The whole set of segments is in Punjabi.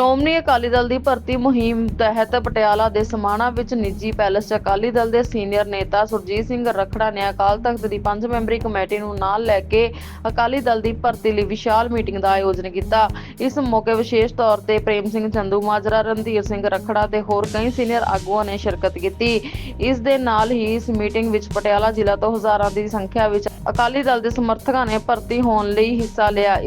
ਸ਼੍ਰੋਮਣੀ ਅਕਾਲੀ ਦਲ ਦੀ ਭਰਤੀ ਮੁਹਿੰਮ ਤਹਿਤ ਪਟਿਆਲਾ ਦੇ ਸਮਾਣਾ ਵਿੱਚ ਨਿੱਜੀ ਪੈਲਸ ਅਕਾਲੀ ਦਲ ਦੇ ਸੀਨੀਅਰ ਨੇਤਾ ਸੁਰਜੀਤ ਸਿੰਘ ਰਖੜਾ ਨੇ ਅਕਾਲ ਤਖਤ ਦੀ ਪੰਜ ਮੈਂਬਰੀ ਕਮੇਟੀ ਨੂੰ ਨਾਲ ਲੈ ਕੇ ਅਕਾਲੀ ਦਲ ਦੀ ਭਰਤੀ ਲਈ ਵਿਸ਼ਾਲ ਮੀਟਿੰਗ ਦਾ ਆਯੋਜਨ ਕੀਤਾ। ਇਸ ਮੌਕੇ ਵਿਸ਼ੇਸ਼ ਤੌਰ ਤੇ ਪ੍ਰੇਮ ਸਿੰਘ ਚੰਦੂ, ਮਾਜਰਾ ਰਣਧੀਰ ਸਿੰਘ ਰਖੜਾ ਤੇ ਹੋਰ ਕਈ ਸੀਨੀਅਰ ਆਗੂਆਂ ਨੇ ਸ਼ਿਰਕਤ ਕੀਤੀ। ਇਸ ਦੇ ਨਾਲ ਹੀ ਇਸ ਮੀਟਿੰਗ ਵਿੱਚ ਪਟਿਆਲਾ ਜ਼ਿਲ੍ਹਾ ਤੋਂ ਹਜ਼ਾਰਾਂ ਦੀ ਸੰਖਿਆ ਵਿੱਚ ਅਕਾਲੀ ਦਲ ਦੇ ਸਮਰਥਕਾਂ ਨੇ ਭਰਤੀ ਹੋਣ ਲਈ ਹਿੱਸਾ ਲਿਆ।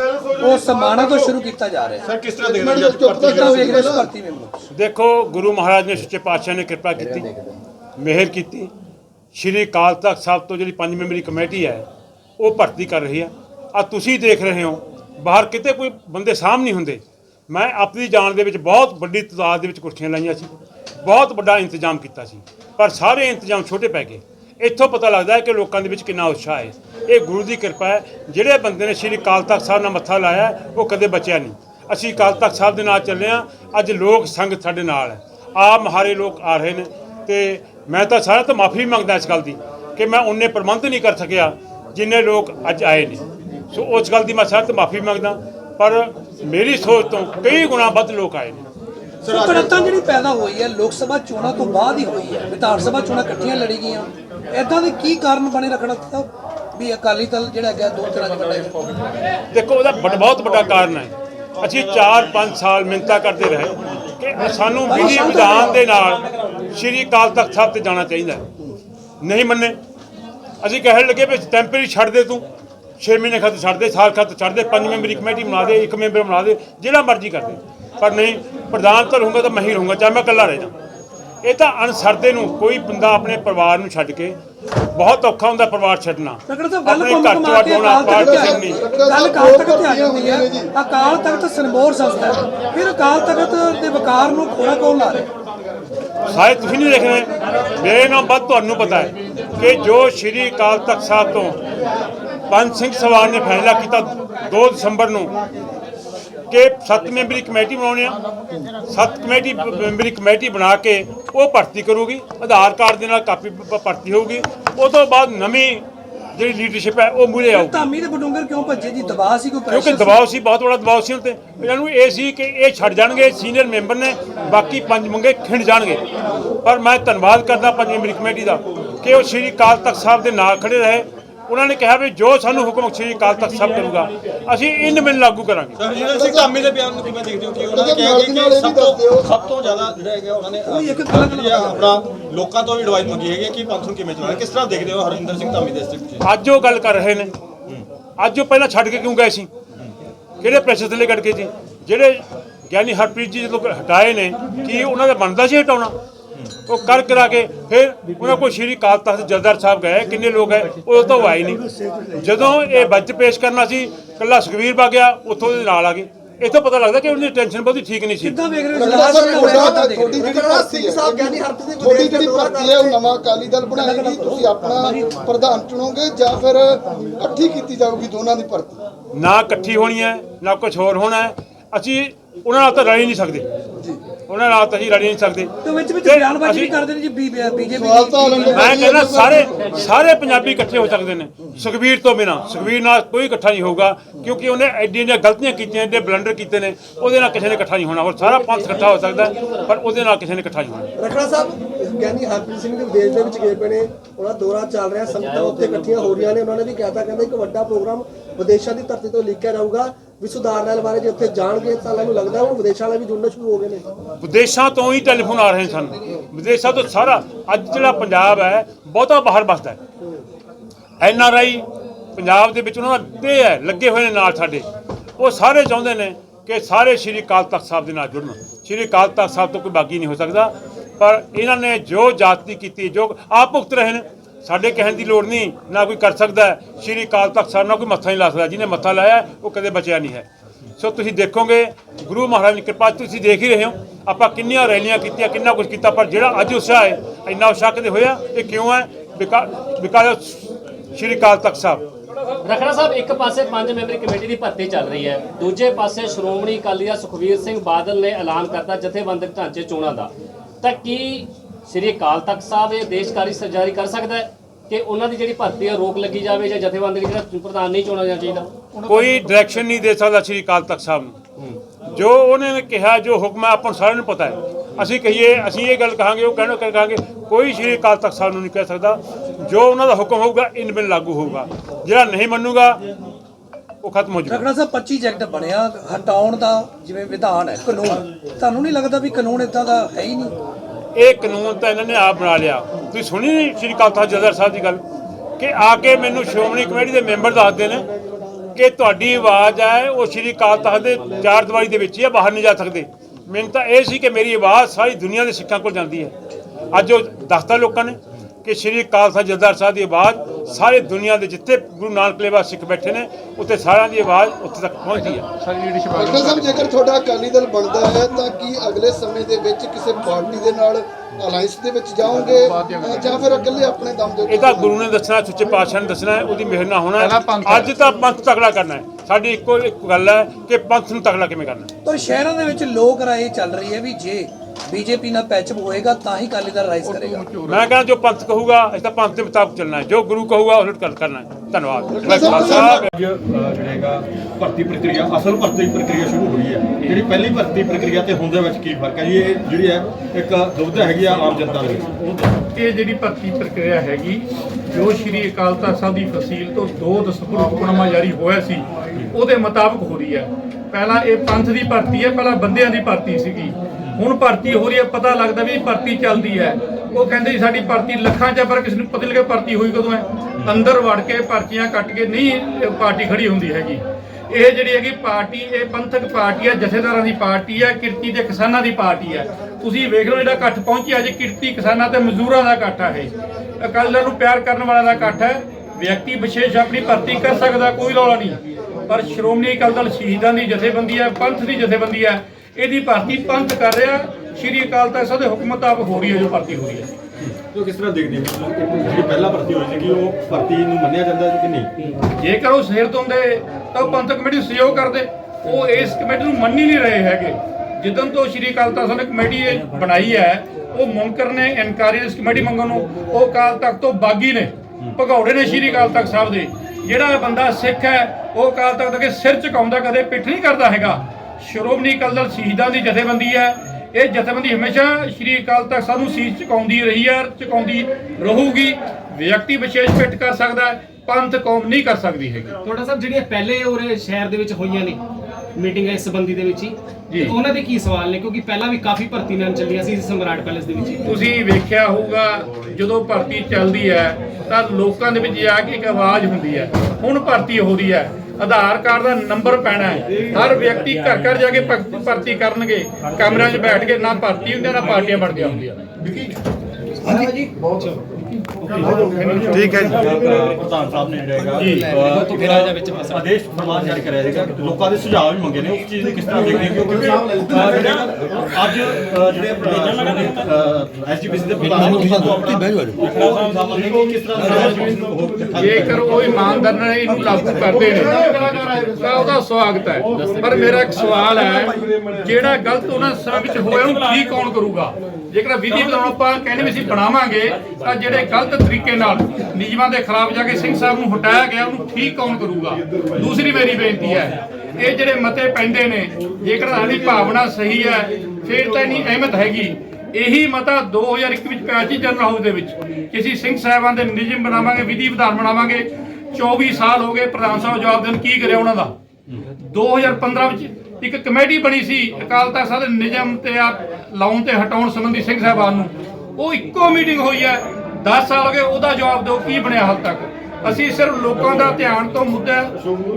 ਉਹ ਸਮਾਣਾ ਤੋਂ ਸ਼ੁਰੂ ਕੀਤਾ ਜਾ ਰਿਹਾ। ਸਰ ਕਿਸ ਤਰ੍ਹਾਂ ਦੇਖਦੇ ਹੋ? ਭਰਤੀ ਵੇਖ ਰਹੇ ਹੋ ਭਰਤੀ ਮੈਨੂੰ ਦੇਖੋ ਗੁਰੂ ਮਹਾਰਾਜ ਨੇ ਸੱਚੇ ਪਾਤਸ਼ਾਹ ਨੇ ਕਿਰਪਾ ਕੀਤੀ ਮਿਹਰ ਕੀਤੀ। ਸ਼੍ਰੀ ਅਕਾਲ ਤਖਤ ਸਾਹਿਬ ਤੋਂ ਜਿਹੜੀ ਪੰਜ ਮੈਂਬਰੀ ਕਮੇਟੀ ਹੈ ਉਹ ਭਰਤੀ ਕਰ ਰਹੀ ਹੈ। ਆ ਤੁਸੀਂ ਦੇਖ ਰਹੇ ਹੋ ਬਾਹਰ ਕਿਤੇ ਕੋਈ ਬੰਦੇ ਸਾਹਮ ਨਹੀਂ ਹੁੰਦੇ। ਮੈਂ ਆਪਣੀ ਜਾਣ ਦੇ ਵਿੱਚ ਬਹੁਤ ਵੱਡੀ ਤਾਦਾਦ ਦੇ ਵਿੱਚ ਕੁਰਸੀਆਂ ਲਾਈਆਂ ਸੀ। ਬਹੁਤ ਵੱਡਾ ਇੰਤਜ਼ਾਮ ਕੀਤਾ ਸੀ। ਪਰ ਸਾਰੇ ਇੰਤਜ਼ਾਮ ਛੋਟੇ ਪੈ ਗਏ। ਇੱਥੋਂ ਪਤਾ ਲੱਗਦਾ ਹੈ ਕਿ ਲੋਕਾਂ ਦੇ ਵਿੱਚ ਕਿੰਨਾ ਉਤਸ਼ਾਹ ਹੈ। ਇਹ ਗੁਰੂ ਦੀ ਕਿਰਪਾ ਹੈ। ਜਿਹੜੇ ਬੰਦੇ ਨੇ ਸ਼੍ਰੀ ਅਕਾਲ ਤਖਤ ਸਾਹਿਬ ਨਾਲ ਮੱਥਾ ਲਾਇਆ, ਉਹ ਕਦੇ ਬਚਿਆ ਨਹੀਂ। ਅਸੀਂ ਅਕਾਲ ਤਖਤ ਸਾਹਿਬ ਦੇ ਨਾਲ ਚੱਲੇ ਹਾਂ। ਅੱਜ ਲੋਕ ਸੰਗਤ ਸਾਡੇ ਨਾਲ ਹੈ। ਆਪ ਮਹਾਰੇ ਲੋਕ ਆ ਰਹੇ ਨੇ। ਤੇ ਮੈਂ ਤਾਂ ਸਾਰਿਆਂ ਤੋਂ ਮਾਫੀ ਮੰਗਦਾ ਇਸ ਗੱਲ ਦੀ ਕਿ ਮੈਂ ਉਹਨੇ ਪ੍ਰਬੰਧ ਨਹੀਂ ਕਰ ਸਕਿਆ ਜਿੰਨੇ ਲੋਕ ਅੱਜ ਆਏ ਨੇ। ਸੋ ਉਸ ਗੱਲ ਦੀ ਮੈਂ ਸਾਰਿਆਂ ਤੋਂ ਮਾਫੀ ਮੰਗਦਾ। ਪਰ ਮੇਰੀ ਸੋਚ ਤੋਂ ਕਈ ਗੁਣਾ ਵੱਧ ਲੋਕ ਆਏ ਨੇ। ਕੜਤਾਂ ਜਿਹੜੀ ਪੈਦਾ ਹੋਈ ਹੈ ਲੋਕ ਸਭਾ ਚੋਣਾਂ ਤੋਂ ਬਾਅਦ ਹੀ ਹੋਈ ਹੈ ਵਿਧਾਨ ਸਭਾ ਚੋਣਾਂ ਇਕੱਠੀਆਂ ਲੜੀ ਗਈਆਂ। ਐਦਾਂ ਦੇ ਕੀ ਕਾਰਨ ਬਣੇ ਰੱਖਣਾ ਵੀ ਅਕਾਲੀ ਦਲ ਜਿਹੜਾ ਹੈਗਾ ਦੋ ਤਰ੍ਹਾਂ ਚ ਵੰਡਿਆ ਦੇਖੋ ਉਹਦਾ ਬਹੁਤ ਵੱਡਾ ਕਾਰਨ ਹੈ। ਅਸੀਂ 4-5 ਸਾਲ ਮਿੰਤਾ ਕਰਦੇ ਰਹੇ। ਕਿ ਸਾਨੂੰ ਵਿਧੀ ਵਿਧਾਨ ਦੇ ਨਾਲ ਸ਼੍ਰੀ ਅਕਾਲ ਤਖਤ ਸਾਹਿਬ ਤੇ ਜਾਣਾ ਚਾਹੀਦਾ। ਨਹੀਂ ਮੰਨੇ। ਅਸੀਂ ਕਹਿਣ ਲੱਗੇ ਵੀ ਟੈਂਪਰੇਰੀ ਛੱਡ ਦੇ ਤੂੰ। 6 ਮਹੀਨੇ ਖਾਤਰ ਛੱਡ ਦੇ ਸਾਲ ਖਾਤਰ ਛੱਡ ਦੇ ਪੰਜ ਮੈਂਬਰੀ ਕਮੇਟੀ ਬਣਾ ਦੇ ਇੱਕ ਮੈਂਬਰ ਬਣਾ ਦੇ ਜਿਹੜਾ ਮਰਜ਼ੀ ਕਰ ਦੇ। ਪਰ ਨਹੀਂ ਪ੍ਰਧਾਨ ਤਾਂ ਰਹੂੰਗਾ ਤਾਂ ਮੈਂ ਹੀ ਰਹੂੰਗਾ ਚਾਹੇ ਮੈਂ ਇਕੱਲਾ ਰਹਿ ਜਾ ਇਹ ਤਾਂ ਅਨਸਰਦੇ ਨੂੰ ਕੋਈ ਬੰਦਾ ਆਪਣੇ ਪਰਿਵਾਰ ਨੂੰ ਛੱਡ ਕੇ ਬਹੁਤ ਔਖਾ ਹੁੰਦਾ ਪਰਿਵਾਰ ਛੱਡਣਾ। ਤਕੜ ਤਾਂ ਗੱਲ ਘੁੰਮ ਘੁਮਾ ਕੇ ਅਕਾਲ ਤਖਤ ਆ- ਗੱਲ ਅਕਾਲ ਤਖਤ ਤੇ ਆ ਜਾਂਦੀ ਹੈ। ਅਕਾਲ ਤਖਤ ਸਿਰਮੌਰ ਸੰਸਥਾ ਹੈ। ਫਿਰ ਅਕਾਲ ਤਖਤ ਦੇ ਵਕਾਰ ਨੂੰ ਖੋਣਾ ਕੌਣ ਲਾ ਰਿਹਾ? ਸ਼ਾਇਦ ਤੁਸੀਂ ਨਹੀਂ ਦੇਖ ਰਹੇ ਮੇਰੇ ਨਾਲ ਵੱਧ ਤੁਹਾਨੂੰ ਪਤਾ ਹੈ ਕਿ ਜੋ ਸ਼੍ਰੀ ਅਕਾਲ ਤਖਤ ਸਾਹਿਬ ਤੋਂ ਪੰਜ ਸਿੰਘ ਸਵਾਰ ਨੇ ਫੈਸਲਾ ਕੀਤਾ 2 ਦਸੰਬਰ ਨੂੰ ਕਿ ਸੱਤ ਮੈਂਬਰੀ ਕਮੇਟੀ ਬਣਾਉਣੀ ਆ। ਸੱਤ ਕਮੇਟੀ ਮੈਂਬਰੀ ਕਮੇਟੀ ਬਣਾ ਕੇ ਉਹ ਭਰਤੀ ਕਰੂਗੀ। ਆਧਾਰ ਕਾਰਡ ਦੇ ਨਾਲ ਕਾਪੀ ਭਰਤੀ ਹੋਊਗੀ। ਉਹ ਤੋਂ ਬਾਅਦ ਨਵੀਂ ਜਿਹੜੀ ਲੀਡਰਸ਼ਿਪ ਹੈ ਉਹ ਮੂਰੇ ਆਊਗੀ। ਧਾਮੀ ਦੇ ਬਡੂੰਗਰ ਕਿਉਂ ਭੱਜੇ ਜੀ? ਦਬਾਅ ਸੀ ਕੋਈ ਕਿਉਂਕਿ ਦਬਾਅ ਸੀ ਬਹੁਤ ਬੜਾ ਦਬਾਅ ਸੀ ਉਹਨਾਂ ਤੇ। ਇਹਨਾਂ ਨੂੰ ਇਹ ਸੀ ਕਿ ਇਹ ਛੱਡ ਜਾਣਗੇ ਸੀਨੀਅਰ ਮੈਂਬਰ ਨੇ ਬਾਕੀ ਪੰਜ ਮੰਗੇ ਖਿੰਡ ਜਾਣਗੇ। ਪਰ ਮੈਂ ਧੰਨਵਾਦ ਕਰਦਾ ਪੰਜ ਮੈਂਬਰੀ ਕਮੇਟੀ ਦਾ ਕਿ ਉਹ ਸ਼੍ਰੀ ਅਕਾਲ ਤਖਤ ਸਾਹਿਬ ਦੇ ਨਾਲ ਖੜੇ ਰਹੇ। ਉਹਨਾਂ ਨੇ ਕਿਹਾ ਵੀ ਜੋ ਸਾਨੂੰ ਹੁਕਮ ਸ਼੍ਰੀ ਅਕਾਲ ਤਖਤ ਸਾਹਿਬ ਕਰੂਗਾ ਅਸੀਂ ਇਨ ਮਿਲ ਲਾਗੂ ਕਰਾਂਗੇ। ਰਣਜੀਤ ਸਿੰਘ ਧਾਮੀ ਦੇ ਬਿਆਨ ਨੂੰ ਕਿਵੇਂ ਦੇਖਦੇ ਹੋ? ਕਿ ਉਹਨਾਂ ਨੇ ਕਿਹਾ ਕਿ ਸਭ ਤੋਂ ਸਭ ਤੋਂ ਜ਼ਿਆਦਾ ਜਿਹੜਾ ਹੈਗਾ ਉਹਨਾਂ ਨੇ ਕੋਈ ਇੱਕ ਗੱਲ ਜਿਹੜੀ ਆ ਆਪਣਾ ਲੋਕਾਂ ਤੋਂ ਵੀ ਐਡਵਾਈਸ ਮੰਗੀ ਹੈਗੀ ਕਿ ਪੰਥ ਨੂੰ ਕਿਵੇਂ ਚਲਾਉਣਾ। ਕਿਸ ਤਰ੍ਹਾਂ ਦੇਖਦੇ ਹੋ ਹਰਿੰਦਰ ਸਿੰਘ ਧਾਮੀ ਦੇ ਇਸ ਦੇ ਪਿੱਛੇ ਅੱਜ ਉਹ ਗੱਲ ਕਰ ਰਹੇ ਨੇ। ਅੱਜ ਉਹ ਪਹਿਲਾਂ ਛੱਡ ਕੇ ਕਿਉਂ ਗਏ ਸੀ? ਕਿਹੜੇ ਪ੍ਰੈਸ਼ਰ ਥੱਲੇ ਕੱਢ ਕੇ ਸੀ ਜਿਹੜੇ ਗਿਆਨੀ ਹਰਪ੍ਰੀਤ ਜੀ ਜਦੋਂ ਹਟਾਏ ਨੇ ਕੀ ਉਹਨਾਂ ਦਾ ਬਣਦਾ ਸੀ ਹਟਾਉਣਾ? ਉਹ ਕਰ ਕਰਾ ਕੇ ਫਿਰ ਉਹਨਾਂ ਕੋਲ ਸ਼੍ਰੀ ਅਕਾਲ ਤਖਤ ਜਲਦਰ ਸਾਹਿਬ ਗਏ ਕਿੰਨੇ ਲੋਕ ਗਏ ਉਹ ਤਾਂ ਉਹ ਆਏ ਨਹੀਂ। ਜਦੋਂ ਇਹ ਬਜਟ ਪੇਸ਼ ਕਰਨਾ ਸੀ ਕੱਲਾ ਸੁਖਵੀਰ ਬਾ ਗਿਆ ਉੱਥੋਂ ਦੇ ਨਾਲ ਆ ਗਏ। ਇੱਥੋਂ ਪਤਾ ਲੱਗਦਾ ਕਿ ਉਹਦੀ ਟੈਨਸ਼ਨ ਬਹੁਤੀ ਠੀਕ ਨਹੀਂ ਸੀ। ਕਿੱਦਾਂ ਵੇਖ ਰਹੇ ਹੋ ਰੰਗਲਾ ਜਲਾਸ ਸਾਹਿਬ ਕਿੱਦਾਂ ਤੁਹਾਡਾ ਦੇਖ ਰਹੇ ਹੋ? ਤੁਹਾਡੀ ਜਿਹੜੀ ਭਰਤੀ ਸਿੰਘ ਗਿਆਨੀ ਹਰਪ੍ਰੀਤ ਦੀ ਤੁਹਾਡੀ ਜਿਹੜੀ ਭਰਤੀ ਹੈ। ਉਹ ਨਵਾਂ ਅਕਾਲੀ ਦਲ ਬਣਾਏਗੀ ਤੁਸੀਂ ਆਪਣਾ ਪ੍ਰਧਾਨ ਚੁਣੋਗੇ ਜਾਂ ਫਿਰ ਇਕੱਠੀ ਕੀਤੀ ਜਾਊਗੀ ਦੋਨਾਂ ਦੀ ਭਰਤੀ? ਨਾ ਇਕੱਠੀ ਹੋਣੀ ਹੈ ਨਾ ਕੁਝ ਹੋਰ ਹੋਣਾ ਹੈ। ਅਸੀਂ ਉਹਨਾਂ ਨਾਲ ਤਾਂ ਲੜ ਹੀ ਨਹੀਂ ਸਕਦੇ। ਉਹਨਾਂ ਨਾਲ ਤਾਂ ਅਸੀਂ ਲੜ ਨਹੀਂ ਸਕਦੇ। ਤੇ ਵਿੱਚ ਵਿੱਚ ਤੇ ਬਿਆਨਬਾਜ਼ੀ ਵੀ ਕਰਦੇ ਨੇ ਜੀ ਬੀਜੇਪੀ ਸਵਾਲ ਤਾਂ ਉਹਨਾਂ ਨੂੰ- ਮੈਂ ਕਹਿੰਦਾ ਸਾਰੇ ਸਾਰੇ ਪੰਜਾਬੀ ਇਕੱਠੇ ਹੋ ਸਕਦੇ ਨੇ ਸੁਖਬੀਰ ਤੋਂ ਬਿਨਾ। ਸੁਖਬੀਰ ਨਾਲ ਕੋਈ ਇਕੱਠਾ ਨਹੀਂ ਹੋਊਗਾ ਕਿਉਂਕਿ ਉਹਨੇ ਐਡੀਆਂ ਦੀਆਂ ਗਲਤੀਆਂ ਕੀਤੀਆਂ ਐਡੇ ਬਲੰਡਰ ਕੀਤੇ ਨੇ। ਉਹਦੇ ਨਾਲ ਕਿਸੇ ਨੇ ਇਕੱਠਾ ਨਹੀਂ ਹੋਣਾ। ਹੋਰ ਸਾਰਾ ਪੰਥ ਇਕੱਠਾ ਹੋ ਸਕਦਾ ਪਰ ਉਹਦੇ ਨਾਲ ਕਿਸੇ ਨੇ ਇਕੱਠਾ ਨਹੀਂ ਹੋਣਾ। ਰਖੜਾ ਸਾਹਿਬ ਗਿਆਨੀ ਹਰਪ੍ਰੀਤ ਸਿੰਘ ਦੇ ਵਿਦੇਸ਼ ਦੇ ਵਿੱਚ ਗਏ ਪਏ ਨੇ। ਉਹਨਾਂ ਦਾ ਦੌਰਾ ਚੱਲ ਰਿਹਾ ਸੰਗਤਾਂ ਉੱਥੇ ਇਕੱਠੀਆਂ ਹੋ ਰਹੀਆਂ ਨੇ। ਉਹਨਾਂ ਨੇ ਵੀ ਕਹਿਤਾ ਕਹਿੰਦੇ ਇੱਕ ਵੱਡਾ ਪ੍ਰੋਗਰਾਮ ਵਿਦੇਸ਼ਾਂ ਦੀ ਧਰਤੀ ਤੋਂ ਲਿਖਿਆ ਜਾਊਗਾ ਵੀ ਸੁਧਾਰ ਨਾਲ ਬਾਰੇ ਜੇ ਉੱਥੇ ਜਾਣਗੇ ਤਾਂ ਮੈਨੂੰ ਲੱਗਦਾ ਹੁਣ ਵਿਦੇਸ਼ਾਂ ਵਾਲੇ ਵੀ ਜੁੜਨਾ ਸ਼ੁਰੂ ਹੋ ਗਏ ਨੇ। ਵਿਦੇਸ਼ਾਂ ਤੋਂ ਹੀ ਟੈਲੀਫੋਨ ਆ ਰਹੇ ਸਨ। ਵਿਦੇਸ਼ਾਂ ਤੋਂ ਸਾਰਾ ਅੱਜ ਜਿਹੜਾ ਪੰਜਾਬ ਹੈ ਬਹੁਤਾ ਬਾਹਰ ਵੱਸਦਾ ਹੈ। ਐਨ ਆਰ ਆਈ ਪੰਜਾਬ ਦੇ ਵਿੱਚ ਉਹਨਾਂ ਦਾ ਤੇ ਹੈ ਲੱਗੇ ਹੋਏ ਨੇ ਨਾਲ ਸਾਡੇ। ਉਹ ਸਾਰੇ ਚਾਹੁੰਦੇ ਨੇ ਕਿ ਸਾਰੇ ਸ਼੍ਰੀ ਅਕਾਲ ਤਖਤ ਸਾਹਿਬ ਦੇ ਨਾਲ ਜੁੜਨ। ਸ਼੍ਰੀ ਅਕਾਲ ਤਖਤ ਸਾਹਿਬ ਤੋਂ ਕੋਈ ਬਾਗੀ ਨਹੀਂ ਹੋ ਸਕਦਾ। ਪਰ ਇਹਨਾਂ ਨੇ ਜੋ ਜਾਤੀ ਕੀਤੀ, ਜੋ ਆਪ ਭੁਗਤ ਰਹੇ ਨੇ, ਸਾਡੇ ਕਹਿਣ ਦੀ ਲੋੜ ਨਹੀਂ, ਨਾ ਕੋਈ ਕਰ ਸਕਦਾ ਸ਼੍ਰੀ ਅਕਾਲ ਤਖਤ ਸਾਹਿਬ ਨਾਲ ਕੋਈ ਮੱਥਾ ਨਹੀਂ ਲਾ ਸਕਦਾ, ਜਿਹਨੇ ਮੱਥਾ ਲਾਇਆ, ਉਹ ਕਦੇ ਬਚਿਆ ਨਹੀਂ ਹੈ। ਸੋ ਤੁਸੀਂ ਦੇਖੋਗੇ, ਗੁਰੂ ਮਹਾਰਾਜ ਦੀ ਕਿਰਪਾ ਤੁਸੀਂ ਦੇਖ ਹੀ ਰਹੇ ਹੋ, ਆਪਾਂ ਕਿੰਨੀਆਂ ਰੈਲੀਆਂ ਕੀਤੀਆਂ, ਕਿੰਨਾ ਕੁਝ ਕੀਤਾ, ਪਰ ਜਿਹੜਾ ਅੱਜ ਉਤਸ਼ਾਹ ਹੈ, ਇੰਨਾ ਉਤਸ਼ਾਹ ਕਦੇ ਹੋਇਆ? ਇਹ ਕਿਉਂ ਹੈ? ਬਿਕਾਜ਼ ਸ਼੍ਰੀ ਅਕਾਲ ਤਖਤ ਸਾਹਿਬ। ਰਖੜਾ ਸਾਹਿਬ, ਇੱਕ ਪਾਸੇ ਪੰਜ ਮੈਂਬਰੀ ਕਮੇਟੀ ਦੀ ਭਰਤੀ ਚੱਲ ਰਹੀ ਹੈ, ਦੂਜੇ ਪਾਸੇ ਸ਼੍ਰੋਮਣੀ ਅਕਾਲੀ ਦਾ ਸੁਖਵੀਰ ਸਿੰਘ ਬਾਦਲ ਨੇ ਐਲਾਨ ਕਰਤਾ ਜਥੇਬੰਦਕ ਢਾਂਚੇ ਚੋਣਾਂ ਦਾ। ਤਾਂ ਕੀ ਸ੍ਰੀ ਅਕਾਲ ਤਖਤ ਸਾਹਿਬ ਇਹ ਦੇਸ਼ਕਾਰੀ ਸਰਜਾਰੀ ਕਰ ਸਕਦਾ ਹੈ ਕਿ ਉਹਨਾਂ ਦੀ ਜਿਹੜੀ ਭਰਤੀ ਹੈ ਰੋਕ ਲੱਗੀ ਜਾਵੇ ਜਾਂ ਜਥੇਬੰਦਕ ਜਿਹੜਾ ਪ੍ਰਧਾਨ ਨਹੀਂ ਚੁਣਿਆ ਜਾਣਾ ਚਾਹੀਦਾ? ਕੋਈ ਡਾਇਰੈਕਸ਼ਨ ਨਹੀਂ ਦੇ ਸਕਦਾ ਸ਼੍ਰੀ ਅਕਾਲ ਤਖਤ ਸਾਹਿਬ ਨੂੰ। ਜੋ ਉਹਨੇ ਨੇ ਕਿਹਾ, ਜੋ ਹੁਕਮ ਹੈ, ਆਪਾਂ ਨੂੰ ਸਾਰਿਆਂ ਨੂੰ ਪਤਾ ਹੈ। ਅਸੀਂ ਕਹੀਏ, ਅਸੀਂ ਇਹ ਗੱਲ ਕਹਾਂਗੇ, ਉਹ ਕਹਿਣੋ ਕਹਾਂਗੇ, ਕੋਈ ਸ਼੍ਰੀ ਅਕਾਲ ਤਖਤ ਸਾਹਿਬ ਨੂੰ ਨਹੀਂ ਕਹਿ ਸਕਦਾ। ਜੋ ਉਹਨਾਂ ਦਾ ਹੁਕਮ ਹੋਊਗਾ ਇਨ ਬਿਨ ਲਾਗੂ ਹੋਊਗਾ। ਜਿਹੜਾ ਨਹੀਂ ਮੰਨੂਗਾ ਉਹ ਖਤਮ ਹੋ ਜਾਊਗਾ ਰਖੜਾ ਸਾਹਿਬ 25 ਜੈਕਟ ਬਣਿਆ ਹਟਾਉਣ ਦਾ ਜਿਵੇਂ ਵਿਧਾਨ ਹੈ ਕਾਨੂੰਨ। ਤੁਹਾਨੂੰ ਨਹੀਂ ਲੱਗਦਾ ਵੀ ਕਾਨੂੰਨ ਇਦਾਂ ਦਾ ਹੈ ਹੀ ਨਹੀਂ? ਇਹ ਕਾਨੂੰਨ ਤਾਂ ਇਹਨਾਂ ਨੇ ਆਪ ਬਣਾ ਲਿਆ। ਤੁਸੀਂ ਸੁਣੀ ਨਹੀਂ ਸ਼੍ਰੀ ਅਕਾਲ ਤਖਤ ਜਥੇਦਾਰ ਸਾਹਿਬ ਦੀ ਗੱਲ? ਕਿ ਆ ਕੇ ਮੈਨੂੰ ਸ਼੍ਰੋਮਣੀ ਕਮੇਟੀ ਦੇ ਮੈਂਬਰ ਦੱਸਦੇ ਨੇ ਕਿ ਤੁਹਾਡੀ ਆਵਾਜ਼ ਹੈ ਉਹ ਸ਼੍ਰੀ ਅਕਾਲ ਤਖਤ ਦੇ ਚਾਰ ਦੀਵਾਰੀ ਦੇ ਵਿੱਚ ਹੀ ਹੈ ਬਾਹਰ ਨਹੀਂ ਜਾ ਸਕਦੇ। ਮੈਨੂੰ ਤਾਂ ਇਹ ਸੀ ਕਿ ਮੇਰੀ ਆਵਾਜ਼ ਸਾਰੀ ਦੁਨੀਆ ਦੇ ਸਿੱਖਾਂ ਕੋਲ ਜਾਂਦੀ ਹੈ। ਅੱਜ ਉਹ ਦੱਸਤਾ ਲੋਕਾਂ ਨੇ। ਕਿ ਸ਼੍ਰੀ ਤਖਤ ਜਥੇਦਾਰ ਸਾਹਿਬ ਦੀ ਆਵਾਜ਼ ਸਾਰੇ ਦੁਨੀਆ ਦੇ ਜਿੱਥੇ ਗੁਰੂ ਨਾਨਕ ਲੇਵਾ ਸਿੱਖ ਬੈਠੇ ਨੇ ਉੱਥੇ ਸਾਰਿਆਂ ਦੀ ਆਵਾਜ਼ ਉੱਥੇ ਤੱਕ ਪਹੁੰਚਦੀ ਹੈ। ਡਾਕਟਰ ਸਾਹਿਬ ਜੇਕਰ ਤੁਹਾਡਾ ਅਕਾਲੀ ਦਲ ਬਣਦਾ ਹੈ ਤਾਂ ਕੀ ਅਗਲੇ ਸਮੇਂ ਦੇ ਵਿੱਚ ਕਿਸੇ ਪਾਰਟੀ ਦੇ ਨਾਲ ਅਲਾਈਅੰਸ ਦੇ ਵਿੱਚ ਜਾਓਗੇ? ਜਾਂ ਫਿਰ ਇਕੱਲੇ ਆਪਣੇ ਦਮ ਦੇ ਉੱਤੇ ਇਹ ਤਾਂ ਗੁਰੂ ਨੇ ਦੱਸਣਾ ਸੁੱਚੇ ਪਾਤਸ਼ਾਹ ਨੇ ਦੱਸਣਾ ਹੈ, ਉਹਦੀ ਮਿਹਰ ਨਾਲ ਹੋਣਾ ਹੈ। ਅੱਜ ਤਾਂ ਪੰਥ ਤਕੜਾ ਕਰਨਾ ਹੈ। ਸਾਡੀ ਇੱਕੋ ਇੱਕ ਗੱਲ ਹੈ ਕਿ ਪੰਥ ਨੂੰ ਤਕੜਾ ਕਿਵੇਂ ਕਰਨਾ ਹੈ? ਪਰ ਸ਼ਹਿਰਾਂ ਦੇ ਵਿੱਚ ਲੋਕ ਰਾਏ ਚੱਲ ਰਹੀ ਹੈ ਵੀ ਜੇ ਬੀਜੇਪੀ ਨਾਲ ਪੈਚਅਪ ਹੋਏਗਾ ਤਾਂ ਹੀ ਅਕਾਲੀ ਦਲ ਰਾਈਜ਼ ਕਰੇਗਾ। ਮੈਂ ਕਹਿੰਦਾ ਜੋ ਪੰਥ ਕਹੂਗਾ ਅਸੀਂ ਤਾਂ ਪੰਥ ਦੇ ਮੁਤਾਬਕ ਚੱਲਣਾ ਹੈ। ਜੋ ਗੁਰੂ ਕਹੂਗਾ ਉਸ ਨੂੰ ਕਰਨਾ ਹੈ। ਧੰਨਵਾਦ। ਭਰਤੀ ਪ੍ਰਕਿਰਿਆ ਅਸਲ ਭਰਤੀ ਪ੍ਰਕਿਰਿਆ ਸ਼ੁਰੂ ਹੋਈ ਹੈ। ਜਿਹੜੀ ਪਹਿਲੀ ਭਰਤੀ ਪ੍ਰਕਿਰਿਆ ਤੇ ਹੁਣ ਦੇ ਵਿੱਚ ਕੀ ਫ਼ਰਕ ਹੈ? ਜੀ ਇਹ ਜਿਹੜੀ ਹੈ ਇੱਕ ਦੁਬਿਧਾ ਹੈਗੀ ਆ ਆਮ ਜਨਤਾ ਦੇ। ਇਹ ਜਿਹੜੀ ਭਰਤੀ ਪ੍ਰਕਿਰਿਆ ਹੈਗੀ ਜੋ ਸ਼੍ਰੀ ਅਕਾਲ ਤਖਤ ਸਾਹਿਬ ਦੀ ਫਸੀਲ ਤੋਂ 2 ਦਸੰਬਰ ਹੁਕਮਨਾਮਾ ਜਾਰੀ ਹੋਇਆ ਸੀ ਉਹਦੇ ਮੁਤਾਬਕ ਹੋ ਰਹੀ ਹੈ। ਪਹਿਲਾਂ ਇਹ ਪੰਥ ਦੀ ਭਰਤੀ ਹੈ ਪਹਿਲਾਂ ਬੰਦਿਆਂ ਦੀ ਭਰਤੀ ਸੀਗੀ। ਹੁਣ ਭਰਤੀ ਹੋ ਰਹੀ ਹੈ, ਪਤਾ ਲੱਗਦਾ ਵੀ ਭਰਤੀ ਚੱਲਦੀ ਹੈ। ਉਹ ਕਹਿੰਦੇ ਜੀ, ਸਾਡੀ ਭਰਤੀ ਲੱਖਾਂ ਚ ਪਰ ਕਿਸੇ ਨੂੰ ਪਤਾ ਨਹੀਂ ਭਰਤੀ ਹੋਈ ਕਦੋਂ ਹੈ। ਅੰਦਰ ਵੜ ਕੇ ਪਰਚੀਆਂ ਕੱਟ ਕੇ ਨਹੀਂ ਪਾਰਟੀ ਖੜੀ ਹੁੰਦੀ ਹੈਗੀ। ਇਹ ਜਿਹੜੀ ਹੈਗੀ ਪਾਰਟੀ, ਇਹ ਪੰਥਕ ਪਾਰਟੀ ਹੈ, ਜਥੇਦਾਰਾਂ ਦੀ ਪਾਰਟੀ ਹੈ, ਕਿਰਤੀ ਤੇ ਕਿਸਾਨਾਂ ਦੀ ਪਾਰਟੀ ਹੈ। ਤੁਸੀਂ ਵੇਖ ਲਓ ਜਿਹੜਾ ਇਕੱਠ ਪਹੁੰਚਿਆ ਜੇ ਕਿਰਤੀ ਕਿਸਾਨਾਂ ਤੇ ਮਜ਼ਦੂਰਾਂ ਦਾ ਇਕੱਠ ਹੈ ਇਹ। ਅਕਾਲੀਆਂ ਨੂੰ ਪਿਆਰ ਕਰਨ ਵਾਲਾ ਦਾ ਇਕੱਠ ਹੈ। ਵਿਅਕਤੀ ਵਿਸ਼ੇਸ਼ ਆਪਣੀ ਭਰਤੀ ਕਰ ਸਕਦਾ, ਕੋਈ ਰੌਲਾ ਨਹੀਂ। ਪਰ ਸ਼੍ਰੋਮਣੀ ਅਕਾਲੀ ਦਲ ਸ਼ਹੀਦਾਂ ਦੀ ਜਥੇਬੰਦੀ ਹੈ, ਪੰਥ ਦੀ ਜਥੇਬੰਦੀ ਹੈ। ਇਹਦੀ ਭਰਤੀ ਪੰਥ ਕਰ ਰਿਹਾ। ਸ਼੍ਰੀ ਅਕਾਲ ਤਖਤ ਸਾਹਿਬ ਦੇ ਹੁਕਮ ਮੁਤਾਬਕ ਹੋ ਰਹੀ ਹੈ ਜੋ ਭਰਤੀ ਹੋ ਰਹੀ ਹੈ। ਉਹ ਕਿਸ ਤਰ੍ਹਾਂ ਦੇਖਦੇ ਹੋ? ਜਿਹੜੀ ਪਹਿਲਾਂ ਭਰਤੀ ਹੋਈ ਸੀਗੀ ਉਹ ਭਰਤੀ ਨੂੰ ਮੰਨਿਆ ਜਾਂਦਾ ਕਿ ਨਹੀਂ? ਜੇਕਰ ਉਹ ਸਿਰ ਤੋਂ ਹੁੰਦੇ ਤਾਂ ਪੰਥਕ ਕਮੇਟੀ ਸਹਿਯੋਗ ਕਰਦੇ। ਉਹ ਇਸ ਕਮੇਟੀ ਨੂੰ ਮੰਨ ਹੀ ਨਹੀਂ ਰਹੇ ਹੈਗੇ। ਜਿੱਦਨ ਤੋਂ ਸ਼੍ਰੀ ਅਕਾਲ ਤਖਤ ਸਾਹਿਬ ਨੇ ਕਮੇਟੀ ਬਣਾਈ ਹੈ ਉਹ ਮੁਨਕਰ ਨੇ ਇਨਕਾਰੀ ਇਸ ਕਮੇਟੀ ਮੰਗਣ ਨੂੰ ਉਹ ਅਕਾਲ ਤਖਤ ਤੋਂ ਬਾਗੀ ਨੇ ਭਗੌੜੇ ਨੇ ਸ਼੍ਰੀ ਅਕਾਲ ਤਖਤ ਸਾਹਿਬ ਦੇ। ਜਿਹੜਾ ਬੰਦਾ ਸਿੱਖ ਹੈ ਉਹ ਅਕਾਲ ਤਖਤ ਅੱਗੇ ਸਿਰ ਝੁਕਾਉਂਦਾ ਕਦੇ ਪਿੱਠ ਨਹੀਂ ਕਰਦਾ ਹੈਗਾ। ਸ਼੍ਰੋਮਣੀ ਅਕਾਲੀ ਦਲ ਸ਼ਹੀਦਾਂ ਦੀ ਜਥੇਬੰਦੀ ਹੈ। ਇਹ ਜਥੇਬੰਦੀ ਹਮੇਸ਼ਾ ਸ਼੍ਰੀ ਅਕਾਲ ਤਖਤ ਸਾਹਿਬ ਨੂੰ ਸੀਸ ਝੁਕਾਉਂਦੀ ਰਹੀ ਹੈ ਝੁਕਾਉਂਦੀ ਰਹੂਗੀ। ਵਿਅਕਤੀ ਵਿਸ਼ੇਸ਼ ਪਿੱਠ ਕਰ ਸਕਦਾ ਹੈ ਪੰਥ ਕੌਮ ਨਹੀਂ ਕਰ ਸਕਦੀ ਹੈਗੀ। ਤੁਹਾਡਾ ਸਾਹਿਬ ਜਿਹੜੀਆਂ ਪਹਿਲੇ ਉਰੇ ਸ਼ਹਿਰ ਦੇ ਵਿੱਚ ਹੋਈਆਂ ਨੇ ਮੀਟਿੰਗਾਂ ਇਸ ਸੰਬੰਧੀ ਦੇ ਵਿੱਚ ਹੀ ਤੇ ਉਹਨਾਂ ਦੇ ਕੀ ਸਵਾਲ ਨੇ? ਕਿਉਂਕਿ ਪਹਿਲਾਂ ਵੀ ਕਾਫੀ ਭਰਤੀ ਨਾਲ ਚੱਲੀਆਂ ਸੀ ਸਮਰਾਟ ਪੈਲੇਸ ਦੇ ਵਿੱਚ। ਤੁਸੀਂ ਵੇਖਿਆ ਹੋਊਗਾ ਜਦੋਂ ਭਰਤੀ ਚੱਲਦੀ ਹੈ ਤਾਂ ਲੋਕਾਂ ਦੇ ਵਿੱਚ ਜਾ ਕੇ ਇੱਕ ਆਵਾਜ਼ ਹੁੰਦੀ ਹੈ। ਹੁਣ ਭਰਤੀ ਹੋ ਰਹੀ ਹੈ। ਆਧਾਰ ਕਾਰਡ ਦਾ ਨੰਬਰ ਪੈਣਾ ਹੈ। ਹਰ ਵਿਅਕਤੀ ਘਰ ਘਰ ਜਾ ਕੇ ਭਰ- ਭਰਤੀ ਕਰਨਗੇ। ਕਮਰਿਆਂ 'ਚ ਬੈਠ ਕੇ ਨਾ ਭਰਤੀ ਹੁੰਦੀ ਨਾ ਪਾਰਟੀਆਂ ਬਣਦੀਆਂ ਹੁੰਦੀਆਂ ਠੀਕ ਹੈ ਜੀ। ਪ੍ਰਧਾਨ ਸਾਹਿਬ ਨੇ ਜਿਹੜਾ ਹੈਗਾ ਜੀ। ਆਦੇਸ਼ ਫਰਮਾਨ ਜਾਰੀ ਕਰਿਆ ਹੈਗਾ ਲੋਕਾਂ ਦੇ ਸੁਝਾਅ ਵੀ ਮੰਗੇ ਨੇ ਉਸ ਚੀਜ਼ ਨੂੰ ਕਿਸ ਤਰ੍ਹਾਂ ਦੇਖਦੇ ਹੋ? ਕਿਉਂਕਿ ਅੱਜ ਜਿਹੜੇ ਐਸਜੀਪੀਸੀ ਦੇ ਪ੍ਰਧਾਨ ਨੇ ਉਹ ਆਪਣੀ ਬਹਿ ਜਾਓ ਉਹ ਕਿਸ ਤਰ੍ਹਾਂ ਜੇਕਰ ਉਹ ਇਮਾਨਦਾਰ ਨਾਲ ਇਹਨੂੰ ਲਾਗੂ ਕਰਦੇ ਨੇ ਤਾਂ ਉਹਦਾ ਸਵਾਗਤ ਹੈ। ਪਰ ਮੇਰਾ ਇੱਕ ਸਵਾਲ ਹੈ ਜਿਹੜਾ ਗਲਤ ਉਹਨਾਂ ਸਮੇਂ ਵਿੱਚ ਹੋਇਆ ਉਹਨੂੰ ਠੀਕ ਕੌਣ ਕਰੂਗਾ? ਜੇਕਰ ਵਿਧੀ ਬਣਾਉਣ ਆਪਾਂ ਕਹਿੰਦੇ ਵੀ ਅਸੀਂ ਬਣਾਵਾਂਗੇ ਤਾਂ ਜਿਹੜੇ ਗਲਤ ਤਰੀਕੇ ਨਾਲ ਨਿਯਮਾਂ ਦੇ ਖਿਲਾਫ ਜਾ ਕੇ ਸਿੰਘ ਸਾਹਿਬ ਨੂੰ ਹਟਾਇਆ ਗਿਆ, ਉਹਨੂੰ ਠੀਕ ਕੌਣ ਕਰੂਗਾ? ਦੂਸਰੀ ਮੇਰੀ ਬੇਨਤੀ ਹੈ, ਇਹ ਜਿਹੜੇ ਮਤੇ ਪੈਂਦੇ ਨੇ, ਜੇਕਰ ਸਾਡੀ ਭਾਵਨਾ ਸਹੀ ਹੈ, ਫਿਰ ਤਾਂ ਨਹੀਂ ਅਹਿਮਤ ਹੈਗੀ। ਇਹੀ ਮਤਾ 2001 ਵਿੱਚ ਪਿਆ ਸੀ ਜਨਰਲ ਹਾਊਸ ਦੇ ਵਿੱਚ, ਕਿ ਅਸੀਂ ਸਿੰਘ ਸਾਹਿਬਾਨ ਦੇ ਨਿਯਮ ਬਣਾਵਾਂਗੇ, ਵਿਧੀ ਵਿਧਾਨ ਬਣਾਵਾਂਗੇ। 24 ਸਾਲ ਹੋ ਗਏ ਪ੍ਰਧਾਨ ਸਾਹਿਬ ਜਵਾਬ ਦੇਣ, ਕੀ ਕਰਿਆ ਉਹਨਾਂ ਦਾ? 2015 ਵਿੱਚ ਇੱਕ ਕਮੇਟੀ ਬਣੀ ਸੀ, ਅਕਾਲ ਤਖਤ ਸਾਹਿਬ ਦੇ ਨਿਯਮ ਤੇ ਆ, ਲਾਉਣ ਤੇ ਹਟਾਉਣ ਸੰਬੰਧੀ ਸਿੰਘ ਸਾਹਿਬਾਨ ਨੂੰ। ਉਹ ਇੱਕੋ ਮੀਟਿੰਗ ਹੋਈ ਹੈ 10 ਸਾਲ ਹੋ ਗਏ ਉਹਦਾ ਜਵਾਬ ਦਿਓ, ਕੀ ਬਣਿਆ ਹਾਲ ਤੱਕ? ਅਸੀਂ ਸਿਰਫ ਲੋਕਾਂ ਦਾ ਧਿਆਨ ਤੋਂ ਮੁੱਦਾ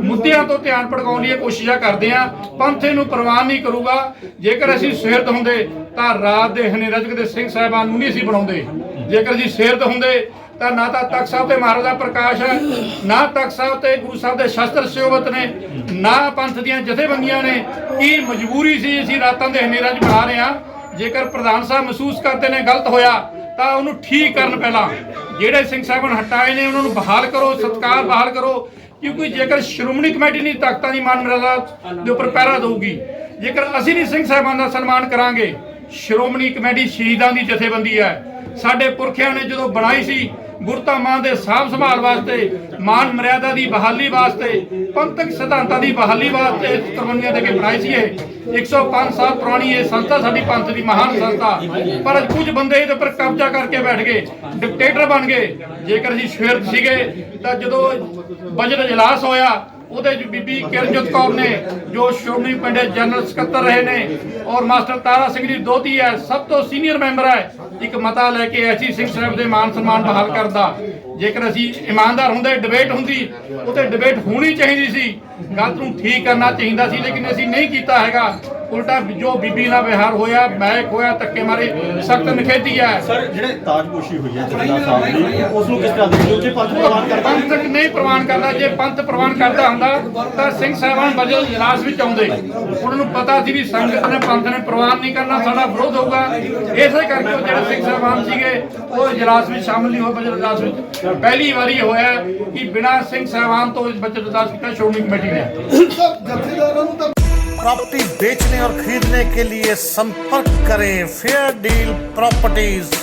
ਮੁੱਦਿਆਂ ਤੋਂ ਧਿਆਨ ਭਟਕਾਉਣ ਦੀ ਕੋਸ਼ਿਸ਼ਾਂ ਕਰਦੇ ਹਾਂ। ਪੰਥ ਨੂੰ ਪ੍ਰਵਾਨ ਨਹੀਂ ਕਰੂਗਾ। ਜੇਕਰ ਅਸੀਂ ਸਿਰਤ ਹੁੰਦੇ ਤਾਂ ਰਾਤ ਦੇ ਹਨੇਰੇ ਚ ਸਿੰਘ ਸਾਹਿਬਾਨ ਨੂੰ ਨਹੀਂ ਅਸੀਂ ਬਣਾਉਂਦੇ। ਜੇਕਰ ਅਸੀਂ ਸਿਰਤ ਹੁੰਦੇ ਤਾਂ ਨਾ ਤਾਂ ਤਖਤ ਸਾਹਿਬ ਤੇ ਮਹਾਰਾਜਾ ਪ੍ਰਕਾਸ਼ ਹੈ, ਨਾ ਤਖਤ ਸਾਹਿਬ ਤੇ ਗੁਰੂ ਸਾਹਿਬ ਦੇ ਸ਼ਸਤਰ ਸਿਓਬਤ ਨੇ, ਨਾ ਪੰਥ ਦੀਆਂ ਜਥੇਬੰਦੀਆਂ ਨੇ। ਕੀ ਮਜਬੂਰੀ ਸੀ ਅਸੀਂ ਰਾਤਾਂ ਦੇ ਹਨੇਰਾਂ 'ਚ ਬਣਾ ਰਹੇ ਹਾਂ? ਜੇਕਰ ਪ੍ਰਧਾਨ ਸਾਹਿਬ ਮਹਿਸੂਸ ਕਰਦੇ ਨੇ, ਗਲਤ ਹੋਇਆ ਤਾਂ ਉਹਨੂੰ ਠੀਕ ਕਰਨ ਪਹਿਲਾਂ ਜਿਹੜੇ ਸਿੰਘ ਸਾਹਿਬਾਨ ਹਟਾਏ ਨੇ, ਉਹਨਾਂ ਨੂੰ ਬਹਾਲ ਕਰੋ, ਸਤਕਾਰ ਬਹਾਲ ਕਰੋ। ਕਿਉਂਕਿ ਜੇਕਰ ਸ਼੍ਰੋਮਣੀ ਕਮੇਟੀ ਨਹੀਂ ਤਾਕਤਾਂ ਦੀ ਮਾਨ ਮਰਿਆਦਾ ਦੇ ਉੱਪਰ ਪਹਿਰਾ ਦੇਊਗੀ, ਜੇਕਰ ਅਸੀਂ ਨਹੀਂ ਸਿੰਘ ਸਾਹਿਬਾਨ ਦਾ ਸਨਮਾਨ ਕਰਾਂਗੇ, ਸ਼੍ਰੋਮਣੀ ਕਮੇਟੀ ਸ਼ਹੀਦਾਂ ਦੀ ਜਥੇਬੰਦੀ ਹੈ। ਸਾਡੇ ਪੁਰਖਿਆਂ ਨੇ ਜਦੋਂ ਬਣਾਈ ਸੀ ਗੁਰਤਾ ਮਾਂ ਦੇ ਸਾਂਭ ਸੰਭਾਲ ਵਾਸਤੇ, ਮਾਨ ਮਰਿਆਦਾ ਦੀ ਬਹਾਲੀ ਵਾਸਤੇ, ਪੰਥਕ ਸਿਧਾਂਤਾਂ ਦੀ ਬਹਾਲੀ ਵਾਸਤੇ ਇਸ ਕੁਰਬਾਨੀਆਂ ਦੇ ਕੇ ਬਣਾਈ ਸੀ ਇਹ 105 ਸਾਲ ਪੁਰਾਣੀ ਇਹ ਸੰਸਥਾ ਸਾਡੀ ਪੰਥ ਦੀ ਮਹਾਨ ਸੰਸਥਾ। ਪਰ ਅੱਜ ਕੁਝ ਬੰਦੇ ਇਹਦੇ ਉੱਪਰ ਕਬਜ਼ਾ ਕਰਕੇ ਬੈਠ ਗਏ, ਡਿਕਟੇਟਰ ਬਣ ਗਏ। ਜੇਕਰ ਅਸੀਂ ਸ਼ਵੇਰਤ ਸੀਗੇ, ਤਾਂ ਜਦੋਂ ਬਜਟ ਇਜਲਾਸ ਹੋਇਆ ਉਹਦੇ ਚ ਬੀਬੀ ਕਿਰਨਜੋਤ ਕੌਰ ਨੇ, ਜੋ ਸ਼੍ਰੋਮਣੀ ਪਿੰਡ ਜਨਰਲ ਸਕੱਤਰ ਰਹੇ ਨੇ, ਔਰ ਮਾਸਟਰ ਤਾਰਾ ਸਿੰਘ ਦੀ ਦੋਤੀ ਹੈ, ਸਭ ਤੋਂ ਸੀਨੀਅਰ ਮੈਂਬਰ ਹੈ, ਇੱਕ ਮਤਾ ਲੈ ਕੇ ਐਸੀ ਸਿੰਘ ਸਾਹਿਬ ਦੇ ਮਾਨ ਸਨਮਾਨ ਬਹਾਲ ਕਰਦਾ ਜੇਕਰ ਅਸੀਂ ਇਮਾਨਦਾਰ ਹੁੰਦੇ ਡਿਬੇਟ ਹੁੰਦੀ ਉਤੇ ਡਿਬੇਟ ਹੋਣੀ ਚਾਹੀਦੀ ਸੀ। ਗੱਲ ਨੂੰ ਠੀਕ ਕਰਨਾ ਚਾਹੀਦਾ ਸੀ ਲੇਕਿਨ ਅਸੀਂ ਨਹੀਂ ਕੀਤਾ ਹੈਗਾ। ਉਲਟਾ ਜੋ ਬੀਬੀ ਨਾਲ ਵਿਹਾਰ ਹੋਇਆ ਮੈਕ ਹੋਇਆ ਧੱਕੇ ਮਾਰੇ ਸਖਤ ਨਿਖੇਧੀ ਹੈ। ਸਰ ਜਿਹੜੇ ਤਾਜਪੋਸ਼ੀ ਹੋਈ ਹੈ ਜਥੇਦਾਰ ਸਾਹਿਬ ਦੀ ਉਸ ਨੂੰ ਕਿਸ ਤਰ੍ਹਾਂ ਦੇਖਦੇ ਹੋ? ਜੇ ਪੰਥ ਪ੍ਰਵਾਨ ਕਰਦਾ? ਪੰਥਕ ਨਹੀਂ ਪ੍ਰਵਾਨ ਕਰਦਾ ਜੇ ਪੰਥ ਪ੍ਰਵਾਨ ਕਰਦਾ ਹੁੰਦਾ ਤਾਂ ਸਿੰਘ ਸਾਹਿਬਾਨ ਬਜਲ ਇਜਲਾਸ ਵਿੱਚ ਆਉਂਦੇ। ਉਹਨਾਂ ਨੂੰ ਪਤਾ ਸੀ ਵੀ ਸੰਗਤ ਨੇ ਪੰਥ ਨੇ ਪ੍ਰਵਾਨ ਨਹੀਂ ਕਰਨਾ ਸਾਡਾ ਵਿਰੋਧ ਹੋਊਗਾ। ਇਸੇ ਕਰਕੇ ਉਹ ਜਿਹੜੇ ਸਿੰਘ ਸਾਹਿਬਾਨ ਸੀਗੇ ਉਹ ਇਜਲਾਸ ਵਿੱਚ ਸ਼ਾਮਲ ਨਹੀਂ ਹੋਏ ਬਜਲ ਇਜਲਾਸ ਵਿੱਚ। ਪਹਿਲੀ ਵਾਰੀ ਹੋਇਆ ਕਿ ਬਿਨਾਂ ਸਿੰਘ ਸਾਹਿਬਾਨ ਤੋਂ ਇਸ ਬਜਟ ਇਜਲਾਸ ਕੀਤਾ ਸ਼੍ਰੋਮਣੀ ਕਮੇਟੀ ਨੇ ਸਰ ਜਥੇਦਾਰਾਂ ਨੂੰ ਤਾਂ प्रॉपर्टी बेचने और खरीदने के लिए संपर्क करें फेयर डील प्रॉपर्टीज